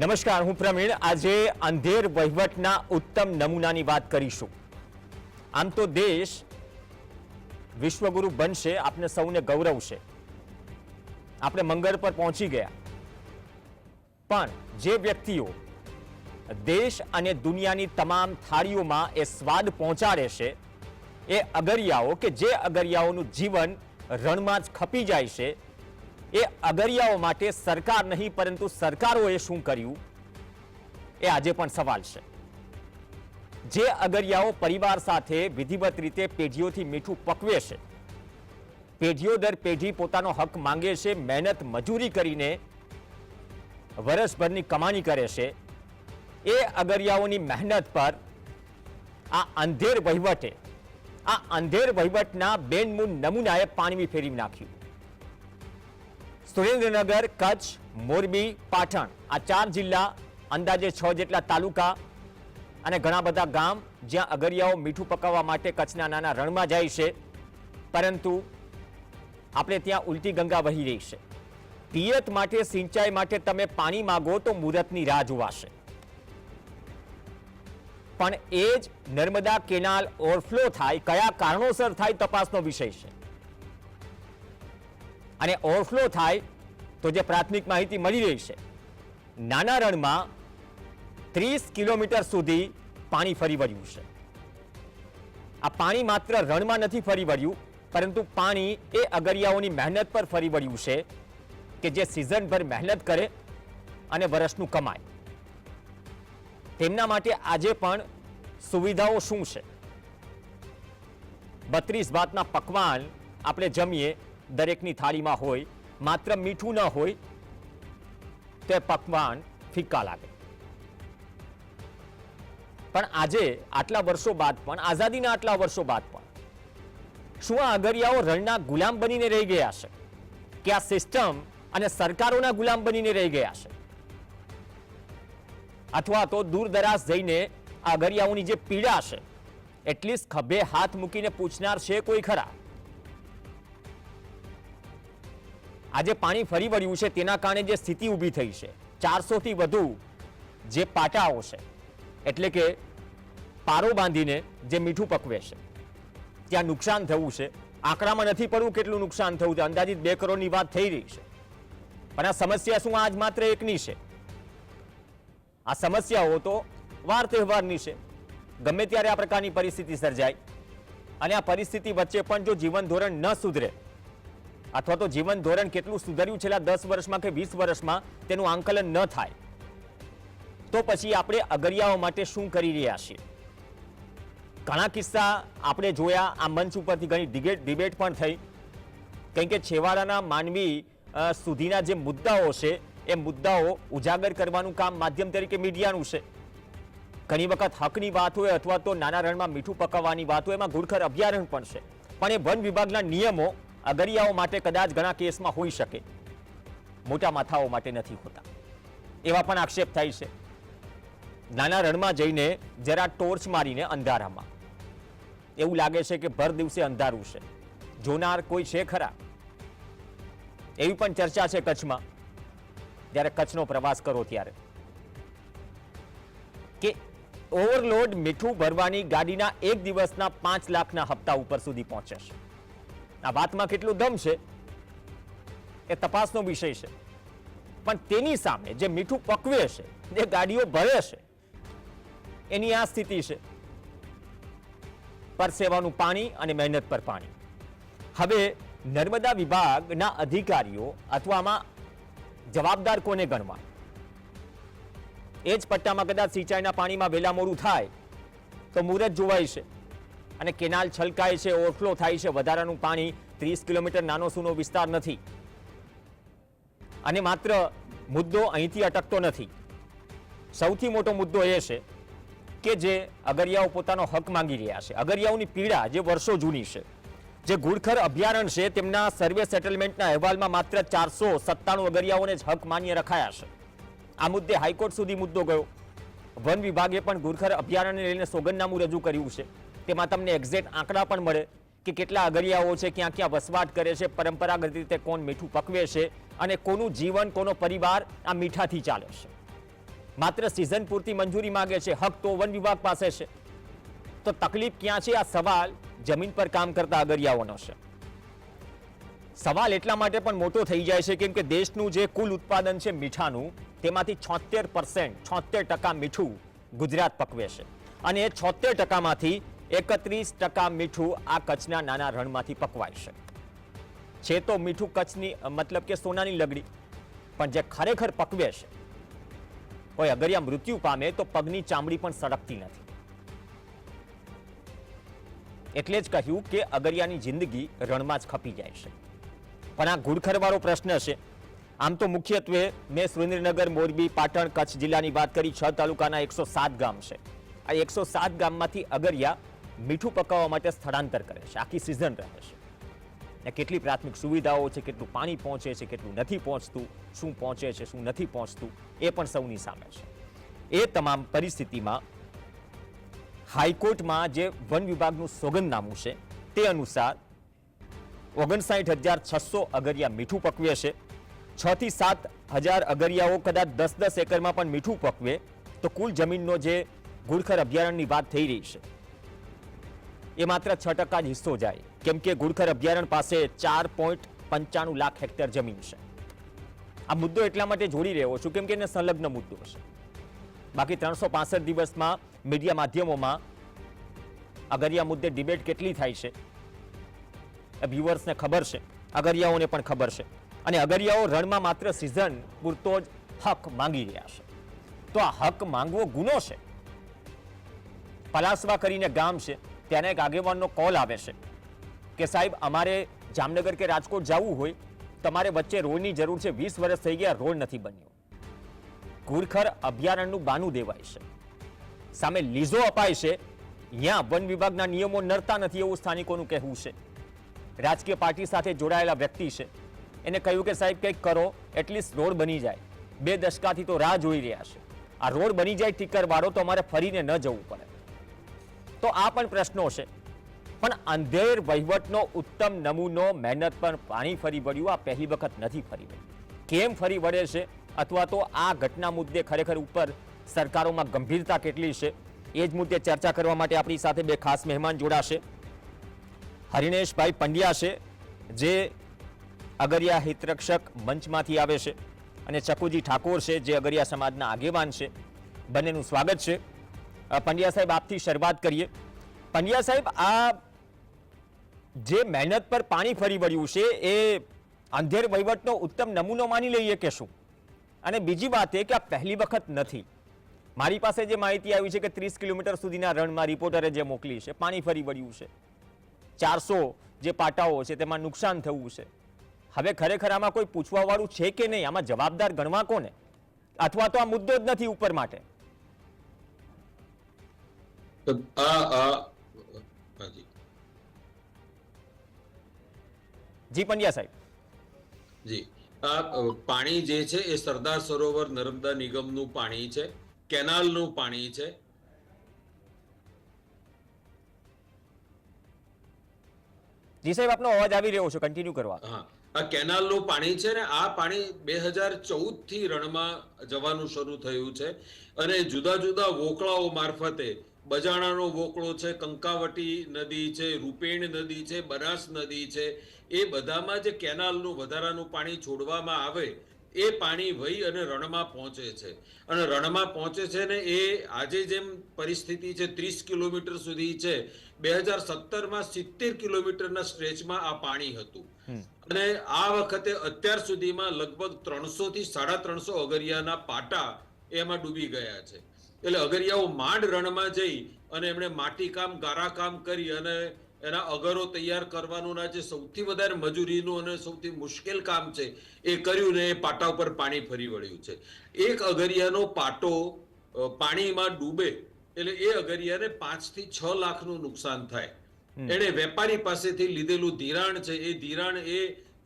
નમસ્કાર, હું પ્રવીણ. આજે અંધેર વહીવટના ઉત્તમ નમૂનાની વાત કરીશું. આમ તો દેશ વિશ્વગુરુ બનશે, આપને સૌને ગૌરવ છે આપણે મંગળ પર પહોંચી ગયા. પણ જે વ્યક્તિઓ દેશ અને દુનિયાની તમામ થાળીઓમાં એ સ્વાદ પહોંચાડે છે, એ અગરિયાઓ કે જે અગરિયાઓનું જીવન રણમાં જ ખપી જાય છે એ અગરિયાઓ માટે સરકાર નહીં, પરંતુ સરકારોએ શું કર્યું? એ આજે પણ સવાલ છે. જે અગરિયાઓ પરિવાર સાથે વિધિવત રીતે પેઢીઓથી મીઠું પકવે છે, પેઢીઓ દર પેઢી પોતાનો હક માંગે છે, મહેનત મજૂરી કરીને વર્ષભરની કમાણી કરે છે, એ અગરિયાઓની મહેનત પર આ અંધેર વહીવટે, આ અંધેર વહીવટના બેનમૂન નમૂનાએ પાણી ફેરવી નાખ્યું. સુરેન્દ્રનગર, કચ્છ, મોરબી, પાટણ. આ ચાર જિલ્લા અંદાજે છ જેટલા તાલુકા અને ઘણા બધા ગામ જ્યાં અગરિયાઓ મીઠું પકાવવા માટે કચ્છના નાના રણમાં જાય છે. પરંતુ આપણે ત્યાં ઉલટી ગંગા વહી રહી છે. પિયત માટે, સિંચાઈ માટે તમે પાણી માગો તો મુહૂર્તની રાહ જોવાશે. પણ એ જ નર્મદા કેનાલ ઓવરફ્લો થાય, કયા કારણોસર થાય તપાસનો વિષય છે. અને ઓવરફ્લો થાય તો જે પ્રાથમિક માહિતી મળી રહી છે. નાના રણમાં ત્રીસ કિલોમીટર સુધી પાણી ફરી વળ્યું છે. આ પાણી માત્ર રણમાં નથી ફરી વળ્યું, પરંતુ પાણી એ અગરિયાઓની મહેનત પર ફરી વળ્યું છે કે જે સિઝનભર મહેનત કરે અને વર્ષનું કમાય. તેમના માટે આજે પણ સુવિધાઓ શું છે? બત્રીસ ભાતના પકવાન આપણે જમીએ દરેકની થાળીમાં હોય, માત્ર મીઠું ન હોય, તે પકવાન ફિક્કા લાગે. પણ આજે આટલા વર્ષો બાદ પણ, આઝાદીના આટલા વર્ષો બાદ પણ, શું આ અગરિયાઓ રણના ગુલામ બનીને રહી ગયા છે? કે આ સિસ્ટમ અને સરકારોના ગુલામ બનીને રહી ગયા છે? અથવા તો દૂર દરાજ જઈને આ અગરિયાઓની જે પીડા છે, એટલીસ્ટ ખભે હાથ મૂકીને પૂછનાર છે કોઈ ખરા? આજે પાણી ફરી વળ્યું છે, તેના કારણે જે સ્થિતિ ઊભી થઈ છે. ચારસોથી વધુ જે પાટાઓ છે, એટલે કે પારો બાંધીને જે મીઠું પકવે છે, ત્યાં નુકસાન થયું છે. આંકડામાં નથી પડવું કેટલું નુકસાન થયું છે. અંદાજિત બે કરોડની વાત થઈ રહી છે. પણ આ સમસ્યા શું આજ માત્ર એકની છે? આ સમસ્યાઓ તો વાર તહેવારની છે. ગમે ત્યારે આ પ્રકારની પરિસ્થિતિ સર્જાય અને આ પરિસ્થિતિ વચ્ચે પણ જો જીવન ધોરણ ન સુધરે અથવા તો જીવન ધોરણ કેટલું સુધર્યું છેલ્લા દસ વર્ષમાં કે વીસ વર્ષમાં, તેનું આંકલન ન થાય. તો પછી આપણે અગરિયાઓ માટે શું કરી રહ્યા છીએ? ઘણા કિસ્સા આપણે જોયા, આ મંચ ઉપરથી ઘણી ડિબેટ ડિબેટ પણ થઈ. કેમ કે છેવાડાના માનવી સુધીના જે મુદ્દાઓ છે, એ મુદ્દાઓ ઉજાગર કરવાનું કામ માધ્યમ તરીકે મીડિયાનું છે. ઘણી વખત હકની વાત હોય અથવા તો નાના રણમાં મીઠું પકાવવાની વાત હોય, એમાં ઘુડખર અભયારણ્ય પણ છે. પણ એ વન વિભાગના નિયમો અગરિયાઓ માટે કદાચ ઘણા કેસમાં હોઈ શકે. મોટા માથાઓ માટે નથી હોતા. એવા પણ આક્ષેપ થાય છે. નાના રણમાં જઈને જરા ટોર્ચ મારીને અંધારામાં. એવું લાગે છે કે ભર દિવસે અંધારું છે. જોનાર કોઈ છે ખરા? એવી પણ ચર્ચા છે કચ્છમાં. જ્યારે કચ્છનો પ્રવાસ કરો ત્યારે. કે ઓવરલોડ મીઠું ભરવાની ગાડીના એક દિવસના પાંચ લાખના હપ્તા ઉપર સુધી પહોંચે છે. આ વાતમાં કેટલું દમ છે એ તપાસનો વિષય છે. પણ તેની સામે જે મીઠું પકવે છે, જે ગાડીઓ ભરે છે, એની આ સ્થિતિ છે. પરસેવાનું પાણી અને મહેનત પર પાણી. હવે નર્મદા વિભાગના અધિકારીઓ અથવા આમાં જવાબદાર કોને ગણવા? એ જ પટ્ટામાં કદાચ સિંચાઈના પાણીમાં વેલા મોડું થાય, તો મુહૂર્ત જોવાય છે. અને કેનાલ છલકાય છે, ઓવરફ્લો થાય છે. વધારાનું પાણી ત્રીસ કિલોમીટર નાનો સૂનો વિસ્તાર નથી. અને માત્ર મુદ્દો અહીંથી અટકતો નથી. સૌથી મોટો મુદ્દો એ છે કે જે અગરિયાઓ પોતાનો હક માંગી રહ્યા છે. અગરિયાઓની પીડા જે વર્ષો જૂની છે, જે ઘુડખર અભયારણ્ય છે, તેમના સર્વે સેટલમેન્ટના અહેવાલમાં માત્ર ચારસો સત્તાણું અગરિયાઓને જ હક માન્ય રખાયા છે. આ મુદ્દે હાઈકોર્ટ સુધી મુદ્દો ગયો. વન વિભાગે પણ ઘુડખર અભયારણ્યને લઈને સોગંદનામું રજૂ કર્યું છે. તેમાં તમને એક્ઝેક્ટ આંકડા પણ મળે કે કેટલા અગરિયાઓ છે, ક્યાં ક્યાં વસવાટ કરે છે, પરંપરાગત રીતે કોણ મીઠું પકવે છે અને કોનું જીવન, કોનો પરિવાર આ મીઠાથી ચાલે છે. માત્ર સિઝન પૂરતી મંજૂરી માંગે છે, હક તો વન વિભાગ પાસે છે. તો તકલીફ ક્યાં છે? આ સવાલ જમીન પર કામ કરતા અગરિયાઓનો છે. સવાલ એટલા માટે પણ મોટો થઈ જાય છે કેમ કે દેશનું જે કુલ ઉત્પાદન છે મીઠાનું, તેમાંથી છોતેર પરસેન્ટ છોતેર ટકા મીઠું ગુજરાત પકવે છે. અને એ છોતેર ટકામાંથી એકત્રીસ ટકા મીઠું આ કચ્છના નાના રણમાંથી પકવાય છે. છે તો મીઠું કચ્છની મતલબ કે સોનાની લગડી, પણ જે ખરેખર પકવે છે, કોઈ અગરિયા મૃત્યુ પામે તો પગની ચામડી પણ સળગતી નથી. એટલે જ કહ્યું કે અગરિયાની જિંદગી રણમાં જ ખપી જાય છે. પણ આ ઘુડખરવાળો પ્રશ્ન છે. આમ તો મુખ્યત્વે મેં સુરેન્દ્રનગર, મોરબી, પાટણ, કચ્છ જિલ્લાની વાત કરી, છ તાલુકાના એકસો ગામ છે. આ એકસો ગામમાંથી અગરિયા મીઠું પકાવવા માટે સ્થળાંતર કરે છે. આખી સિઝન રહે છે. ને કેટલી પ્રાથમિક સુવિધાઓ છે, કેટલું પાણી પહોંચે છે, કેટલું નથી પહોંચતું, શું પહોંચે છે, શું નથી પહોંચતું, એ પણ સૌની સામે છે. એ તમામ પરિસ્થિતિમાં હાઈકોર્ટમાં જે વન વિભાગનું સોગંદનામું છે, તે અનુસાર ઓગણસાઠ હજાર છસો અગરિયા મીઠું પકવે છે. છ થી સાત હજાર અગરિયાઓ કદાચ દસ દસ એકરમાં પણ મીઠું પકવે, તો કુલ જમીનનો જે ગુડખર અભયારણ્યની વાત થઈ રહી છે એ માત્ર છ ટકા જ હિસ્સો જાય. કેમ કે ગુડખર અભયારણ્ય પાસે ચાર પોઈન્ટ પંચાણું લાખ હેક્ટર જમીન છે. આ મુદ્દો એટલા માટે જોડી રહ્યો છું કેમ કે એને સંલગ્ન મુદ્દો છે. બાકી ત્રણસો પાસઠ દિવસમાં મીડિયા માધ્યમોમાં અગરિયા મુદ્દે ડિબેટ કેટલી થાય છે? વ્યુઅર્સને ખબર છે. અગરિયાઓને પણ ખબર છે. અને અગરિયાઓ રણમાં માત્ર સિઝન પૂરતો જ હક માંગી રહ્યા છે. તો આ હક માંગવો ગુનો છે. પલાસવા કરીને ગામ છે. ત્યાંના એક આગેવાનનો કોલ આવે છે કે સાહેબ, અમારે જામનગર કે રાજકોટ જવું હોય, તમારે વચ્ચે રોડની જરૂર છે. વીસ વર્ષ થઈ ગયા, રોડ નથી બન્યો. ઘુરખર અભયારણ્યનું બાનું દેવાય છે. સામે લીઝો અપાય છે. ત્યાં વન વિભાગના નિયમો નડતા નથી એવું સ્થાનિકોનું કહેવું છે. રાજકીય પાર્ટી સાથે જોડાયેલા વ્યક્તિ છે. એને કહ્યું કે સાહેબ, કંઈક કરો, એટલીસ્ટ રોડ બની જાય. બે દશકાથી તો રાહ જોઈ રહ્યા છે. આ રોડ બની જાય ટીકર વાળો તો અમારે ફરીને ન જવું પડે. તો આ પણ પ્રશ્નો છે. પણ અંધેર વહીવટનો ઉત્તમ નમૂનો મહેનત પર પાણી ફરી વળ્યું, આ પહેલી વખત નથી ફરી વળ્યું કેમ ફરી વળે છે? અથવા તો આ ઘટના મુદ્દે ખરેખર ઉપર સરકારોમાં ગંભીરતા કેટલી છે? એ જ મુદ્દે ચર્ચા કરવા માટે આપણી સાથે બે ખાસ મહેમાન જોડાશે. હરિણેશભાઈ પંડ્યા છે, જે અગરિયા હિતરક્ષક મંચમાંથી આવે છે. અને ચકુજી ઠાકોર છે, જે અગરિયા સમાજના આગેવાન છે. બંનેનું સ્વાગત છે. પંડ્યા સાહેબ, આપથી શરૂઆત કરીએ. પંડ્યા સાહેબ, આ જે મહેનત પર પાણી ફરી વળ્યું છે, એ અંધેર વહીવટનો ઉત્તમ નમૂનો માની લઈએ કે શું? અને બીજી વાત એ કે આ પહેલી વખત નથી. મારી પાસે જે માહિતી આવી છે કે ત્રીસ કિલોમીટર સુધીના રણમાં રિપોર્ટરે જે મોકલી છે, પાણી ફરી વળ્યું છે. ચારસો જે પાટાઓ છે, તેમાં નુકસાન થયું છે. હવે ખરેખર આમાં કોઈ પૂછવાવાળું છે કે નહીં? આમાં જવાબદાર ગણવા કોને? અથવા તો આ મુદ્દો જ નથી ઉપર માટે. તો આ આ. જી જી પંડ્યા સાહેબ. જી. આ પાણી જે છે એ સરદાર સરોવર નર્મદા નિગમનું પાણી છે કેનાલનું પાણી છે. જી સાહેબ આપનો અવાજ આવી રહ્યો છે કન્ટિન્યુ કરવા. હા. આ કેનાલનું પાણી છે ને આ પાણી બે હજાર ચૌદથી રણમાં જવાનું શરૂ થયું છે. અને જુદા જુદા વોકળાઓ મારફતે બજાણાનો વોકળો છે કંકાવટી નદી છે રૂપેણ નદી છે બનાસ નદી છે એ બધામાં જે કેનાલનું વધારાનું પાણી છોડવામાં આવે એ પાણી વહી અને રણમાં પહોંચે છે. અને રણમાં પહોંચે છે ને એ આજે જેમ પરિસ્થિતિ છે ત્રીસ કિલોમીટર સુધી છે બે હજાર સત્તરમાં સિત્તેર કિલોમીટરના સ્ટ્રેચમાં આ પાણી હતું. અને આ વખતે અત્યાર સુધીમાં લગભગ ત્રણસો થી સાડા ત્રણસો અગરિયાના પાટા એમાં ડૂબી ગયા છે. એટલે અગરિયાઓ માંડ રણમાં જઈ અને એમણે માટીકામ ગારાકામ ગારા કામ કરી અને એના અગરો તૈયાર કરવાનું ના જે સૌથી વધારે મજૂરીનું અને સૌથી મુશ્કેલ કામ છે એ કર્યું ને એ પાટા ઉપર પાણી ફરી વળ્યું છે. એક અગરિયાનો પાટો પાણીમાં ડૂબે એટલે એ અગરિયાને પાંચથી છ લાખનું નુકસાન થાય. એણે વેપારી પાસેથી લીધેલું ધિરાણ છે એ ધિરાણ એ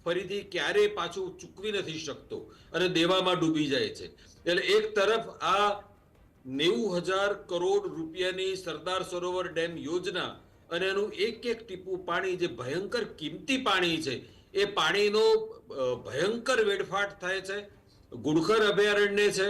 ફરીથી ક્યારેય પાછું ચૂકવી નથી શકતો અને દેવામાં ડૂબી જાય છે. એટલે એક તરફ આ નેવું હજાર કરોડ રૂપિયાની સરદાર સરોવર ડેમ યોજના અને એનું એક એક ટીપું પાણી, જે ભયંકર કિંમતી પાણી છે, એ પાણીનો ભયંકર વેડફાટ થાય છે. ગુડખર અભયારણ્ય છે.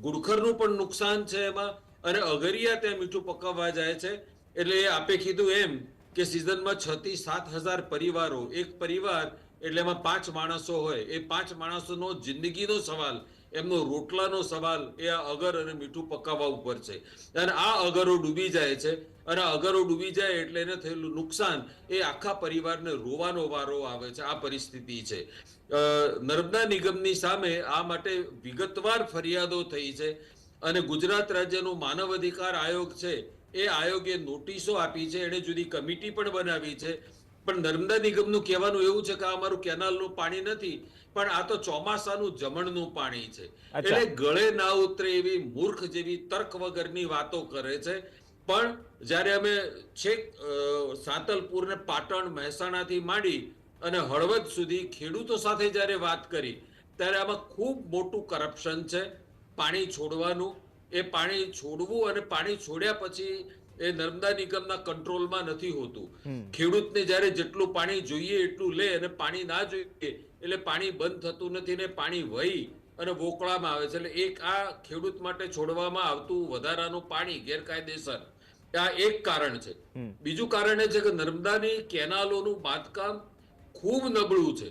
ગુડખરનું પણ નુકસાન છે એમાં અને અગરિયા ત્યાં મીઠું પકવવા જાય છે. એટલે આપે કીધું એમ કે સિઝનમાં છ થી સાત હજાર પરિવારો, એક પરિવાર, એટલે એમાં પાંચ માણસો હોય. એ પાંચ માણસોનો જિંદગીનો સવાલ એમનો રોટલાનો સવાલ એ આ અગર અને મીઠું પકાવવા ઉપર છે. અને આ અગરો ડૂબી જાય છે અને અગરો ડૂબી જાય એટલે એને થયેલું નુકસાન એ આખા પરિવારને રોવાનો વારો આવે છે. આ પરિસ્થિતિ છે. નર્મદા નિગમની સામે આ માટે વિગતવાર ફરિયાદો થઈ છે અને ગુજરાત રાજ્યનો માનવ અધિકાર આયોગ છે એ આયોગે નોટિસો આપી છે. એણે જુદી કમિટી પણ બનાવી છે. પણ નર્મદા નિગમનું કહેવાનું એવું છે કે અમારું કેનાલનું પાણી નથી. પણ આ તો ચોમાસાનું જમણનું પાણી છે. એટલે ગળે ના ઉતરે એવી મૂર્ખ જેવી તર્ક વગરની વાતો કરે છે. પણ જ્યારે અમે છેક સાંતલપુર ને પાટણ મહેસાણાથી માંડી અને હળવદ સુધી ખેડૂતો સાથે જ્યારે વાત કરી ત્યારે આમાં ખૂબ મોટું કરપ્શન છે. પાણી છોડવાનું એ પાણી છોડવું અને પાણી છોડ્યા પછી એ નર્મદા નિગમના કંટ્રોલમાં નથી હોતું. ખેડૂતને જ્યારે જેટલું પાણી જોઈએ એટલું લે અને પાણી ના જોઈએ એટલે પાણી બંધ થતું નથી ને પાણી વહી અને વોકળામાં આવે છે. એટલે એક આ ખેડૂત માટે છોડવામાં આવતું વધારાનું પાણી ગેરકાયદેસર. આ એક કારણ છે. બીજું કારણ એ છે કે નર્મદાની કેનાલોનું બાંધકામ ખૂબ નબળું છે.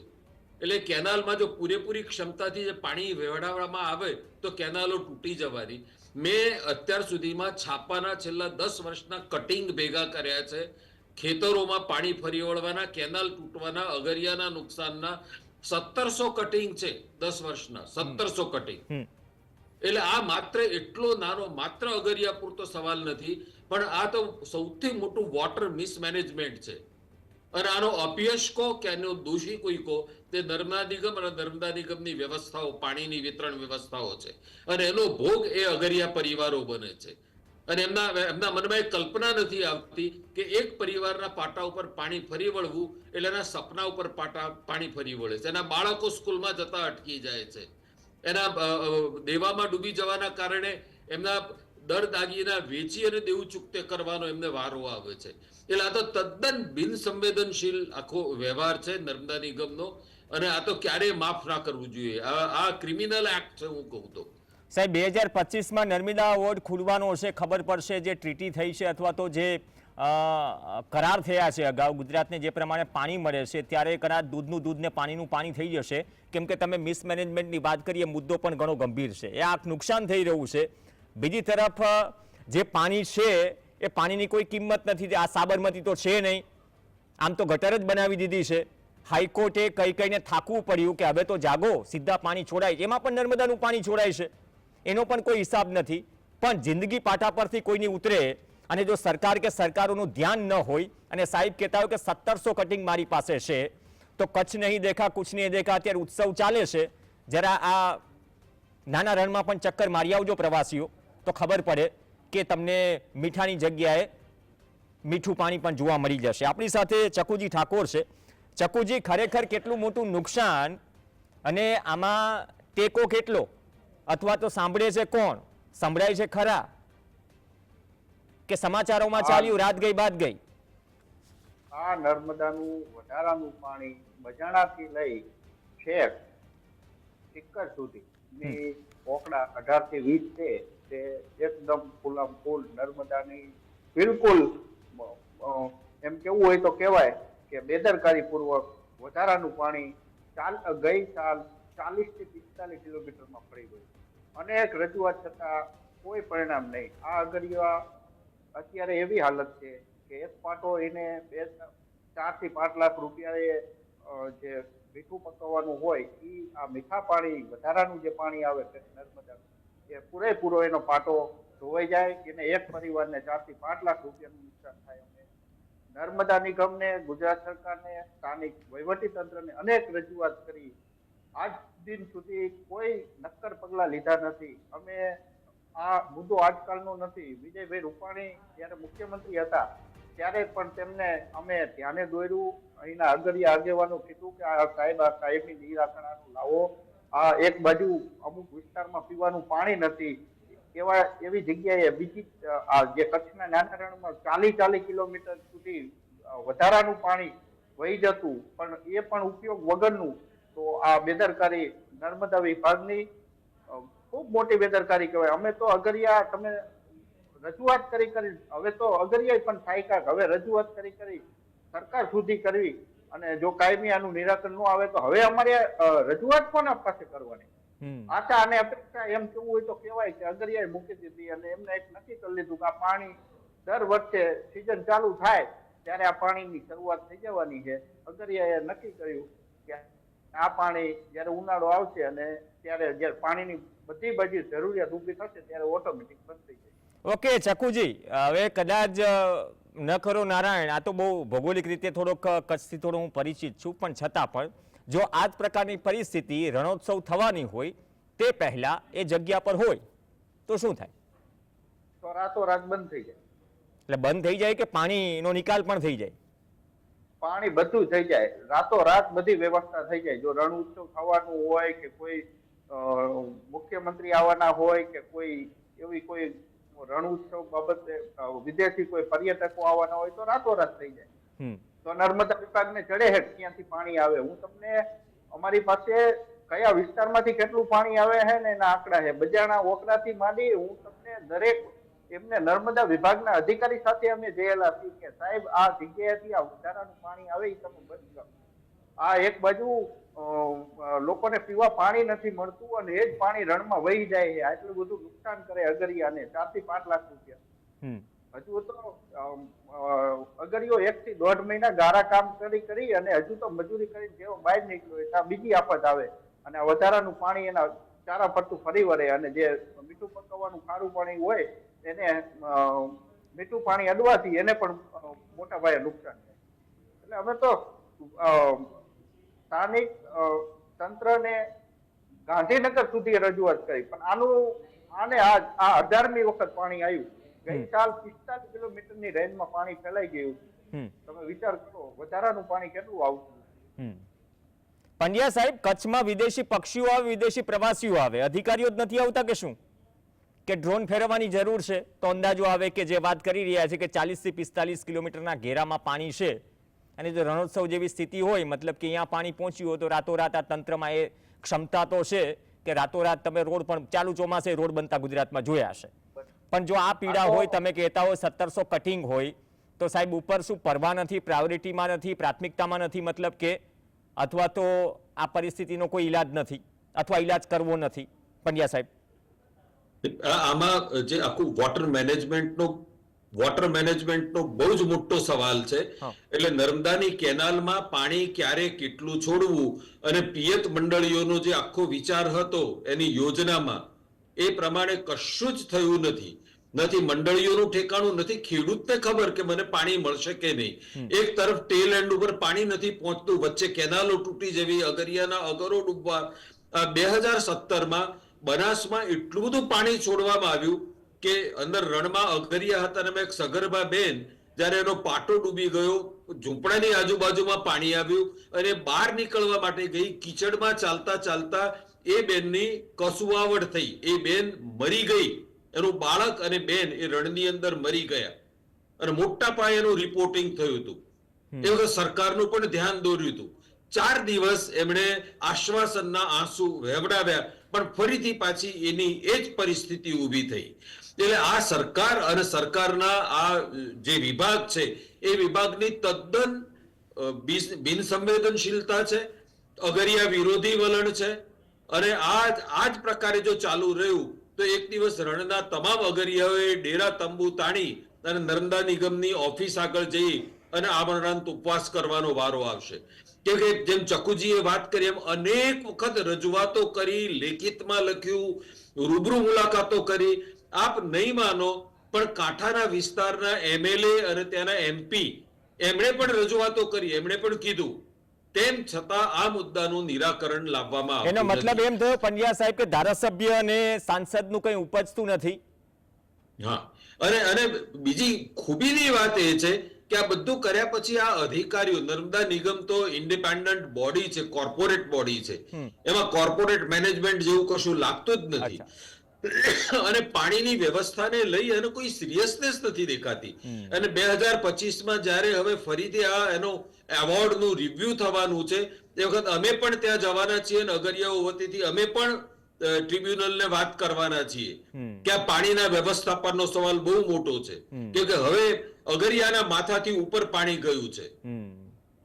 એટલે કેનાલમાં જો પૂરેપૂરી ક્ષમતાથી જે પાણી વેવડાવવામાં આવે તો કેનાલો તૂટી જવાની. મેં અત્યાર સુધીમાં છાપાના છેલ્લા દસ વર્ષના કટિંગ ભેગા કર્યા છે. ખેતરોમાં પાણી ફરી વળવાના કેનાલ તૂટવાના અગરિયાના નુકસાનના સત્તરસો કટિંગ છે દસ વર્ષના સત્તરસો કટિંગ. એટલે આ માત્ર એટલો નાનો માત્ર અગરિયા પૂરતો સવાલ નથી પણ આ તો સૌથી મોટું વોટર મિસમેનેજમેન્ટ છે. અને આનો અપયશ કહો કે આનો દોષી કોઈ કહો તે નર્મદા અને નર્મદા વ્યવસ્થાઓ, પાણીની વિતરણ વ્યવસ્થાઓ છે. અને એનો ભોગ એ અગરિયા પરિવારો બને છે. અને એમના એમના મનમાં એક કલ્પના નથી આવતી કે એક પરિવારના પાટા ઉપર પાણી ફરી વળવું એટલે એના સપના ઉપર પાટા, પાણી ફરી વળે છે. એના બાળકો સ્કૂલમાં જતા અટકી જાય છે. એના દેવામાં ડૂબી જવાના કારણે એમના દર દાગીના વેચી અને દેવું ચૂકતે કરવાનો એમને વારો આવે છે. એટલે આ તો તદ્દન બિનસંવેદનશીલ આખો વ્યવહાર છે નર્મદા નિગમનો. અને આ તો ક્યારેય માફ ના કરવું જોઈએ. આ ક્રિમિનલ એક્ટ છે હું કહું તો. સાહેબ, બે હજાર પચીસમાં નર્મદા વોર્ડ ખુલવાનો હશે, ખબર પડશે જે ટ્રીટી થઈ છે અથવા તો જે કરાર થયા છે અગાઉ ગુજરાતને જે પ્રમાણે પાણી મળે છે, ત્યારે કદાચ દૂધનું દૂધને પાણીનું પાણી થઈ જશે. કેમ કે તમે મિસમેનેજમેન્ટની વાત કરીએ, મુદ્દો પણ ઘણો ગંભીર છે. એ આ નુકસાન થઈ રહ્યું છે. બીજી તરફ જે પાણી છે એ પાણીની કોઈ કિંમત નથી આ સાબરમતી તો છે નહીં. આમ તો ગટર જ બનાવી દીધી છે. હાઈકોર્ટે કઈ કઈને થાકવું પડ્યું કે હવે તો જાગો, સીધા પાણી છોડાય. એમાં પણ નર્મદાનું પાણી છોડાય છે. એનો પણ કોઈ હિસાબ નથી. પણ જિંદગી પાટા પરથી કોઈની ઉતરે અને જો સરકાર કે સરકારોનું ધ્યાન ન હોય અને સાહેબ કહેતા હોય કે સત્તરસો કટિંગ મારી પાસે છે, તો કચ્છ નહીં દેખા, કુછ નહીં દેખા, અત્યારે ઉત્સવ ચાલે છે. જરા આ નાના રણમાં પણ ચક્કર મારી આવજો પ્રવાસીઓ, તો ખબર પડે. કે તમને મીઠાની જગ્યાએ મીઠું પાણી પણ જોવા મળી જશે. આપણી સાથે ચકુજી ઠાકોર છે. ચકુજી ખરેખર કેટલું મોટું નુકસાન અને આમાં ટેકો કેટલો? અથવા તો સાંભળે છે કોણ? સંભળાય છે ખરા? કે સમાચારોમાં ચાલ્યું રાત ગઈ બાદ ગઈ? આ નર્મદાનું વધારાનું પાણી બજાણાથી લઈ છેક ટીકર સુધી. ની પોકડા અઢારથી વીસ છે. તે એકદમ ફૂલામ ફૂલ નર્મદાની બિલકુલ એમ કેવું હોય તો કહેવાય કે બેદરકારી પૂર્વક વધારાનું પાણી ચાલ, ગઈ સાલ ચાલીસથી પિસ્તાલીસ કિલોમીટરમાં પડી ગયું. અનેક રજૂઆત છતાં કોઈ પરિણામ નહીં. આ અગરિયા અત્યારે એવી હાલત છે કે એક પાટો એને બે ચારથી પાંચ લાખ રૂપિયાએ જે મીઠું પકવવાનું હોય એ આ મીઠા પાણી, વધારાનું જે પાણી આવે છે નર્મદાનું એ પૂરેપૂરો એનો પાટો ધોવાઈ જાય એને એક પરિવારને ચારથી પાંચ લાખ રૂપિયાનું નુકસાન થાય અમે નર્મદા નિગમને, ગુજરાત સરકારને, સ્થાનિક વહીવટી તંત્રને અનેક રજૂઆત કરી. આજ દિન સુધી કોઈ નક્કર પગલાં લીધા નથી. અમે આ મુદ્દો આજકાલનો નથી. વિજયભાઈ રૂપાણી જ્યારે મુખ્યમંત્રી હતા, ત્યારે પણ તેમને અમે ધ્યાને દોર્યું. અહીંના અગરિયા આગેવાનો કીધું કે આ સાહેબ, આ સાહેબની નિરાકરણનું લાવો. એક બાજુ અમુક વિસ્તારમાં પીવાનું પાણી નથી. એવા એવી જગ્યાએ બીજી જે કચ્છના નાના રણમાં ચાલી ચાલી કિલોમીટર સુધી વધારાનું પાણી વહી જતું, પણ એ પણ ઉપયોગ વગરનું, તો આ બેદરકારી નર્મદા વિભાગની ખૂબ મોટી બેદરકારી કહેવાય. અમે તો અગરિયા તમે રજૂઆત કરી કરી, હવે તો અગરિયા પણ થાય હવે રજૂઆત કરી કરી સરકાર સુધી કરવી. અને જો કાયમી આનું નિરાકરણ ન આવે તો હવે અમારે રજૂઆત કોના પાસે કરવાની? આશા અને અપેક્ષા એમ કેવું હોય તો કહેવાય કે અગરિયાએ મૂકી દીધી અને એમને એક નક્કી કરી લીધું કે આ પાણી દર વર્ષે સિઝન ચાલુ થાય ત્યારે આ પાણીની શરૂઆત થઈ જવાની છે. અગરિયાએ નક્કી કર્યું કે આ પાણી જ્યારે ઉનાળો આવશે અને ત્યારે જ્યારે પાણીની બધી બધી જરૂરિયાત ઊભી થશે ત્યારે ઓટોમેટિક બંધ થઈ જાય. ઓકે ચકુજી હવે કદાચ અ, ન ખરો નારાયણ આ તો બહુ ભૌગોલિક રીતે થોડોક કચ્છથી થોડો હું પરિચિત છું પણ છતાં પણ જો આ જ પ્રકારની પરિસ્થિતિ રણોત્સવ થવાની હોય તે પહેલા એ જગ્યા પર હોય તો શું થાય? તો રાતોરાત બંધ થઈ જાય. એટલે બંધ થઈ જાય કે પાણીનો નિકાલ પણ થઈ જાય? પાણી બધું થઈ જાય. રાતોરાત બધી વ્યવસ્થા થઈ જાય. જો રણ ઉત્સવ થવાનું હોય કે કોઈ મુખ્યમંત્રી આવવાના હોય કે કોઈ એવી કોઈ રણ ઉત્સવ બાબતે વિદેશી કોઈ પર્યટકો આવવાના હોય તો રાતોરાત થઈ જાય. તો નર્મદા વિભાગને ચડે હેઠ ક્યાંથી પાણી આવે? હું તમને અમારી પાસે કયા વિસ્તારમાંથી કેટલું પાણી આવે છે ને એના આંકડા છે બજાણા ઓકરાથી માંડી હું તમને દરેક એમને નર્મદા વિભાગના અધિકારી સાથે અમે જયેલા છીએ કે સાહેબ આ જગ્યાએથી આ વધારાનું પાણી આવે એ તમે બંધ કરો. આ એક બાજુ લોકોને પીવા પાણી નથી મળતું અને એ જ પાણી રણમાં વહી જાય છે. આટલું બધું નુકસાન કરે અગરિયાને ચારથી પાંચ લાખ રૂપિયા. હજુ તો અમ, અગરિયો એક થી દોઢ મહિના ગારા કામ કરી કરી અને હજુ તો મજૂરી કરીને જેવો બહાર નીકળ્યો ત્યાં બીજી આફત આવે. અને વધારાનું પાણી એના ચારા પડતું ફરી વળે અને જે મીઠું પકવવાનું ખારું પાણી હોય એને મીઠું પાણી અડવાથી એને પણ મોટા પાયે નુકસાન થાય. એટલે અમે તો સ્થાનિક તંત્રને ગાંધીનગર સુધી રજૂઆત કરી. પણ આનું આને આ આ અઢારમી વખત પાણી આવ્યું. ગઈ સાલ પિસ્તાલીસ કિલોમીટરની રેન્જમાં પાણી ફેલાઈ ગયું. તમે વિચાર કરો વધારાનું પાણી કેટલું આવતું? પંડ્યા સાહેબ કચ્છમાં વિદેશી પક્ષીઓ આવે વિદેશી પ્રવાસીઓ આવે. અધિકારીઓ જ નથી આવતા કે શું? કે ડ્રોન ફેરવવાની જરૂર છે? તો અંદાજો આવે કે જે વાત કરી રહ્યા છે કે ચાલીસથી પિસ્તાલીસ કિલોમીટરના ઘેરામાં પાણી છે. અને જો રણોત્સવ જેવી સ્થિતિ હોય મતલબ કે અહીંયા પાણી પહોંચ્યું હોય તો રાતોરાત આ તંત્રમાં એ ક્ષમતા તો છે કે રાતોરાત તમે રોડ પણ ચાલુ ચોમાસે રોડ બનતા ગુજરાતમાં જોયા છે પણ જો આ પીડા હોય તમે કહેતા હોય સત્તરસો કટિંગ હોય તો સાહેબ ઉપર શું પરવા નથી પ્રાયોરિટીમાં નથી પ્રાથમિકતામાં નથી મતલબ કે અથવા તો આ પરિસ્થિતિનો કોઈ ઈલાજ નથી અથવા ઈલાજ કરવો નથી પંડ્યા સાહેબ? આમાં જે આખું વોટર મેનેજમેન્ટનો વોટર મેનેજમેન્ટનો બહુ જ મોટો સવાલ છે. એટલે નર્મદાની કેનાલમાં પાણી ક્યારે કેટલું છોડવું અને પિયત મંડળીઓનો જે આખો વિચાર હતો એની યોજનામાં એ પ્રમાણે કશું જ થયું નથી. નથી મંડળીઓનું ઠેકાણું નથી ખેડૂતને ખબર કે મને પાણી મળશે કે નહીં. એક તરફ ટેલ એન્ડ ઉપર પાણી નથી પહોંચતું વચ્ચે કેનાલો તૂટી જવી અગરિયાના અગરો ડૂબવા. બે હજાર સત્તરમાં બનાસમાં એટલું બધું પાણી છોડવામાં આવ્યું કે અંદર રણમાં અઘરિયા હતા અને એક સગર્ભા બેન જ્યારે એનો પાટો ડૂબી ગયો ઝૂંપડાની આજુબાજુમાં પાણી આવ્યું અને બહાર નીકળવા માટે ગઈ કીચડમાં ચાલતા ચાલતા એ બેનની કસુવાવડ થઈ. એ બેન મરી ગઈ. એનું બાળક અને બેન એ રણની અંદર મરી ગયા. અને મોટા પાયેનું રિપોર્ટિંગ થયું હતું. એ વખત સરકારનું પણ ધ્યાન દોર્યું હતું. ચાર દિવસ એમણે આશ્વાસનના આંસુ વહેવડાવ્યા પણ ફરીથી પાછી એની એ જ પરિસ્થિતિ ઊભી થઈ. એટલે આ સરકાર અને સરકારના આ, જે વિભાગ છે, એ વિભાગની તદ્દન બિનસંવેદનશીલતા છે, અગરિયા વિરોધી વલણ છે, અને આ આ જ પ્રકારે જો ચાલુ રહ્યું, તો એક દિવસ રણના તમામ અગરિયાઓએ ડેરા તંબુ તાણી અને નર્મદા નિગમની ઓફિસ આગળ જઈ અને આમરણાંત ઉપવાસ કરવાનો વારો આવશે. કેમ કે જેમ ચકુજીએ વાત કરી, એમ અનેક વખત રજૂઆતો કરી, લેખિતમાં લખ્યું, રૂબરૂ મુલાકાતો કરી આપ નહીં માનો પણ કાંઠાના વિસ્તારના એમએલએ અને ત્યાંના એમપી એમણે પણ રજૂઆતો કરી એમણે પણ કીધું. તેમ છતાં આ મુદ્દાનું નિરાકરણ લાવવામાં એનો મતલબ એમ થયો પંડ્યા સાહેબ કે ધારાસભ્ય અને સાંસદનું કંઈ ઉપજતું નથી. હા. અને અને બીજી ખૂબીની વાત એ છે કે આ બધું કર્યા પછી આ અધિકારીઓ નર્મદા નિગમ તો ઇન્ડિપેન્ડન્ટ બોડી છે કોર્પોરેટ બોડી છે. એમાં કોર્પોરેટ મેનેજમેન્ટ જેવું કશું લાગતું જ નથી. અને પાણીની વ્યવસ્થાને લઈ અને કોઈ સિરિયસનેસ નથી દેખાતી. અને બે હજાર પચીસમાં જ્યારે હવે ફરીથી આ એનો એવોર્ડનું રિવ્યુ થવાનું છે એ વખત અમે પણ ત્યાં જવાના છીએ અને અગરિયાઓ વતીથી અમે પણ ટ્રિબ્યુનલ ટ્રિબ્યુનલને વાત કરવાના છીએ કે આ પાણીના વ્યવસ્થાપનનો સવાલ બહુ મોટો છે. કે હવે અગરિયાના માથાથી ઉપર પાણી ગયું છે.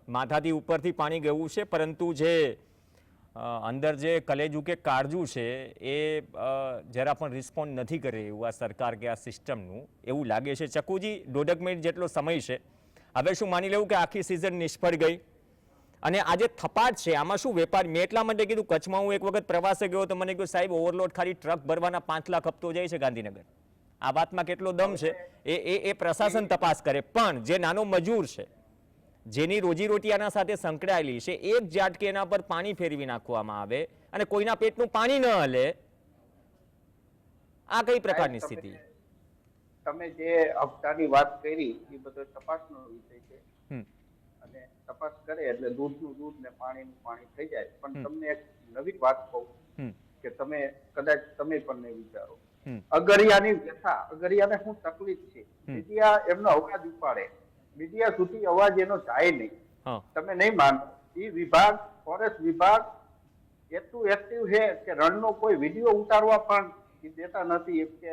માથાથી ઉપરથી પાણી ગયું છે પરંતુ જે અંદર જે કલેજું કે કાળજું છે એ જરા પણ રિસ્પોન્ડ નથી કરી રહ્યું આ સરકાર કે આ સિસ્ટમનું એવું લાગે છે. ચકુજી દોઢક મિનિટ જેટલો સમય છે. હવે શું માની લેવું કે આખી સિઝન નિષ્ફળ ગઈ? અને આ જે થપાટ છે આમાં શું વેપાર? મેં એટલા માટે કીધું કચ્છમાં હું એક વખત પ્રવાસે ગયો તો મને કહ્યું સાહેબ ઓવરલોડ ખાલી ટ્રક ભરવાના પાંચ લાખ હપ્તો જાય છે ગાંધીનગર. આ વાતમાં કેટલો દમ છે. એ એ એ પ્રશાસન તપાસ કરે. પણ જે નાનો મજૂર છે જેની રોજીરોટી આના સાથે સંકળાયેલી છે એક ઝાટકે એના પર પાણી ફેરવી નાખવામાં આવે અને કોઈના પેટનું પાણી ન હલે. આ કઈ પ્રકારની સ્થિતિ? તમે જે હપ્તાની વાત કરી એ બધો તપાસનો વિષય છે. અને તપાસ કરે એટલે દૂધનું દૂધ ને પાણીનું પાણી થઈ જાય. પણ તમને એક નવી વાત કહું કે તમે કદાચ તમે પણ નહીં વિચારો. અગરિયાની વ્યથા અગરિયાને શું તકલીફ છે? એમનો અવાજ ઉપાડે. મીડિયા સુધી અવાજ એનો જાય નહીં. તમે નહીં માનો. એ વિભાગ ફોરેસ્ટ વિભાગ એટલું એક્ટિવ છે કે રણનો કોઈ વીડિયો ઉતારવા પણ દેતા નથી. કે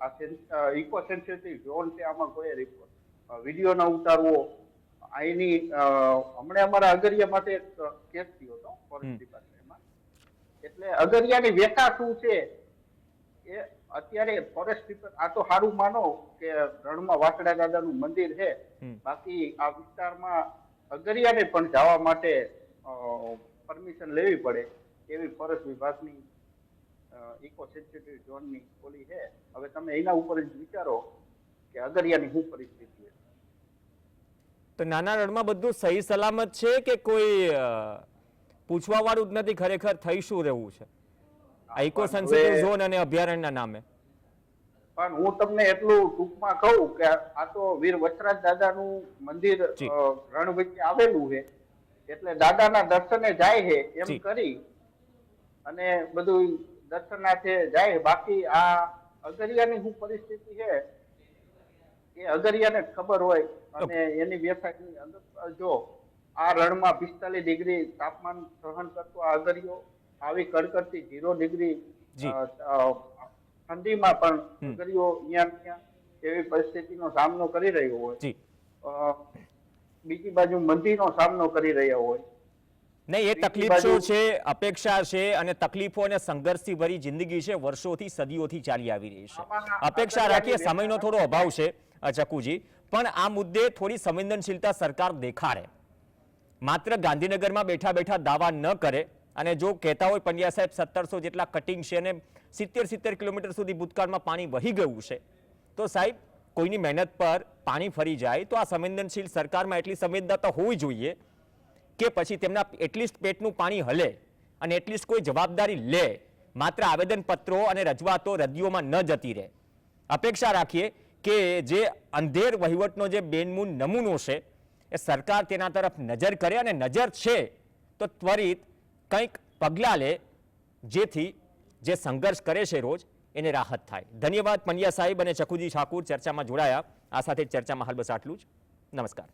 આ ઇકો સેન્સિટિવ ઝોન છે આમાં કોઈ વીડિયો ન ઉતારવો. અહીંની હમણાં અમારા અગરિયા માટે એક કેસ થયો હતો ફોરેસ્ટ ડિપાર્ટમેન્ટમાં એટલે અગરિયાની વ્યથા શું છે? એ અત્યારે ફોરેસ્ટ ડિપાર્ટ આ તો સારું માનો કે રણમાં વાસડા દાદાનું મંદિર છે. બાકી આ વિસ્તારમાં અગરિયાને પણ જવા માટે પરમિશન લેવી પડે એવી ફોરેસ્ટ વિભાગની ઇકો સેન્સિટિવ ઝોનની ખોલી છે. હવે તમે એના ઉપર જ વિચારો કે અગરિયાની શું પરિસ્થિતિ છે. તો નાના રણમાં બધું સહી સલામત છે કે કોઈ પૂછવા વાળું જ નથી? ખરેખર થઈ શું રહેવું છે? આ સેન્સિટિવ ઝોન અને અભયારણ્યના નામે. પણ હું તમને એટલું ટૂંકમાં કહું કે આ તો વીર વચરાજ દાદાનું મંદિર રણ વચ્ચે આવેલું છે. એટલે દાદાના દર્શને જાય છે એમ કરી અને બધું દર્શનાર્થે જાય બાકી આ અગરિયાની શું પરિસ્થિતિ છે? એ અગરિયાને ખબર હોય અને એની વ્યથાની અંદર જો આ રણમાં પિસ્તાલીસ ડિગ્રી તાપમાન સહન કરતો આ અગરિયો આવી કડકડતી ઝીરો ડિગ્રી ઠંડીમાં પણ અગરિયો અહીંયા ત્યાં એવી પરિસ્થિતિનો સામનો કરી રહ્યો હોય. બીજી બાજુ મંદીનો સામનો કરી રહ્યા હોય. નહીં એ તકલીફ છે? અપેક્ષા છે અને તકલીફો અને સંઘર્ષથી ભરી જિંદગી છે વર્ષોથી સદીઓથી ચાલી આવી રહી છે. અપેક્ષા રાખીએ સમયનો થોડો અભાવ છે ચકુજી. પણ આ મુદ્દે થોડી સંવેદનશીલતા સરકાર દેખાડે. માત્ર ગાંધીનગરમાં બેઠા બેઠા દાવા ન કરે અને જો કહેતા હોય પંડ્યા સાહેબ, સત્તરસો જેટલા કટિંગ છે અને સિત્તેર સિત્તેર કિલોમીટર સુધી ભૂતકાળમાં પાણી વહી ગયું છે. તો સાહેબ, કોઈની મહેનત પર પાણી ફરી જાય તો આ સંવેદનશીલ સરકારમાં એટલી સંવેદનતા હોવી જોઈએ કે પછી તેમના એટલીસ્ટ પેટનું પાણી હલે અને એટલીસ્ટ કોઈ જવાબદારી લે, માત્ર આવેદનપત્રો અને રજૂઆતો રદીઓમાં ન જતી રહે. અપેક્ષા રાખીએ કે જે અંધેર વહીવટનો જે બેનમૂન નમૂનો છે, એ સરકાર તેના તરફ નજર કરે અને નજર છે, તો ત્વરિત કંઈક પગલાં લે, જેથી જે સંઘર્ષ કરે છે રોજ, એને રાહત થાય. ધન્યવાદ પંડ્યા સાહેબ અને ચકુજી ઠાકુર. ચર્ચામાં જોડાયા. આ સાથે ચર્ચામાં હાલ બસ આટલું જ. નમસ્કાર.